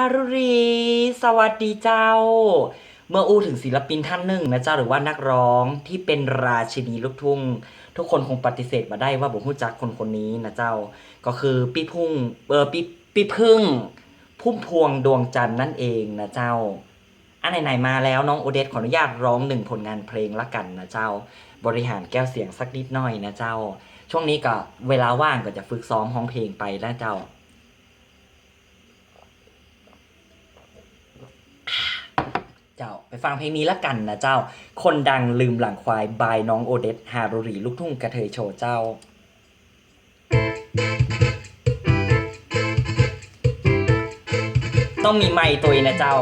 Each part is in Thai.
ฮารุรี สวัสดีเจ้า เมื่ออู้ถึงศิลปินท่านหนึ่งนะเจ้าหรือว่านักร้องที่เป็นราชินีลูกทุ่ง ทุกคนคงปฏิเสธมาได้ว่าผมรู้จักคนคนนี้นะเจ้า ก็คือพี่พุ่งเออพี่พี่พึ่ง พุ่มพวงดวงจันทร์นั่นเองนะเจ้า อันไหนๆมาแล้วน้องโอเดสขออนุญาตร้องหนึ่งผลงานเพลงละกันนะเจ้า บริหารแก้วเสียงสักนิดหน่อยนะเจ้า ช่วงนี้ก็เวลาว่างก็จะฝึกซ้อมห้องเพลงไปนะเจ้า เจ้าไปฟังเพลงนี้ละกันนะเจ้า คนดังลืมหลังควายบายน้องโอเดตฮารุรีลูกทุ่งกระเทยโชว์เจ้าต้องมีไม้ตัวนะเจ้า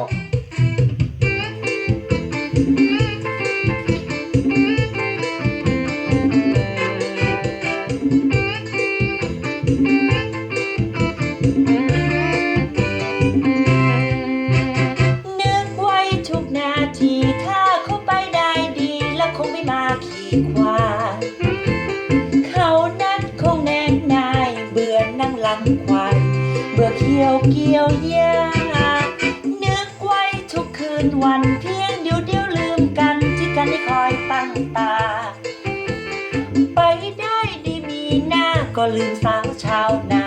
นาที ถ้าเขาไปได้ดี แล้วคงไม่มาขี่ควาเขานั้นคงแนงนายเบื่อนั่งลังควายเบื่อเคียวเกี่ยวหญ้านึกไว้ทุกคืนวันเพียงเดียวเดียวลืมกันที่กันได้คอยตั้งตา ไปได้ดีมีหน้าก็ลืมสาวชาวนา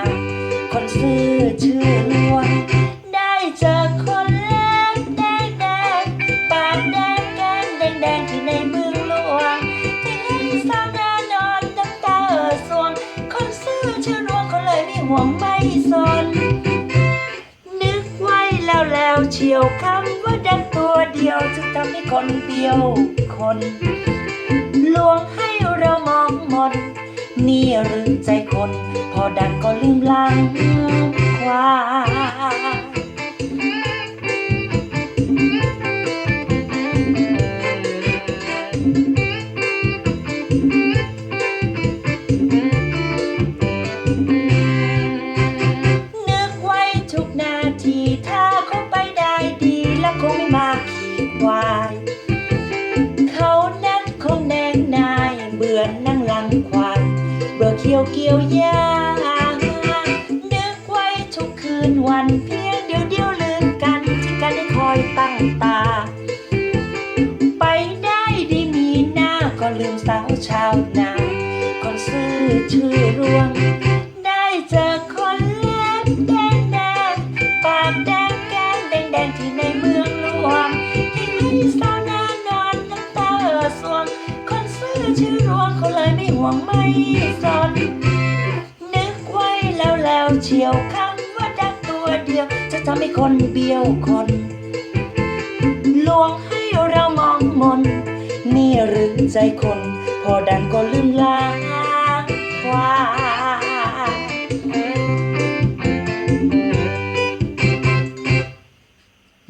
คนซื่อชื่อ ก็เขาเลยไม่ห่วงไม่สน นึกไว้แล้วแล้วเชียวคำว่าดังตัวเดียวจะทำให้คนเดียวคนลวงให้เรามองมนนี่หรือใจคน พอดังก็ลืมลังความ อนนั่งหลังควายเบื่อเคียวเกี่ยวหญ้านึกไว้ทุกคืนวันเพียงเดียวเดียวลืมกันที่กันได้คอยตั้งตา ไปได้ดีมีหน้าก็ลืมสาวชาวนาคนซื่อชื่อรวง ได้เจอคนเล็กแดงแดงปากแดงแก้มแดงแดงที่ใน วงไม่สน นึกไว้แล้วแล้วเชียวคำว่าดักตัวเดียว จะทำให้คนเบี้ยวคน ลวงให้เรามองมน นี่หรือใจคน พอดังก็ลืมลางควาย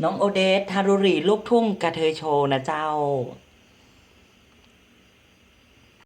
น้องโอเดสฮารุรีลูกทุ่งกระเทยโชว์นะเจ้า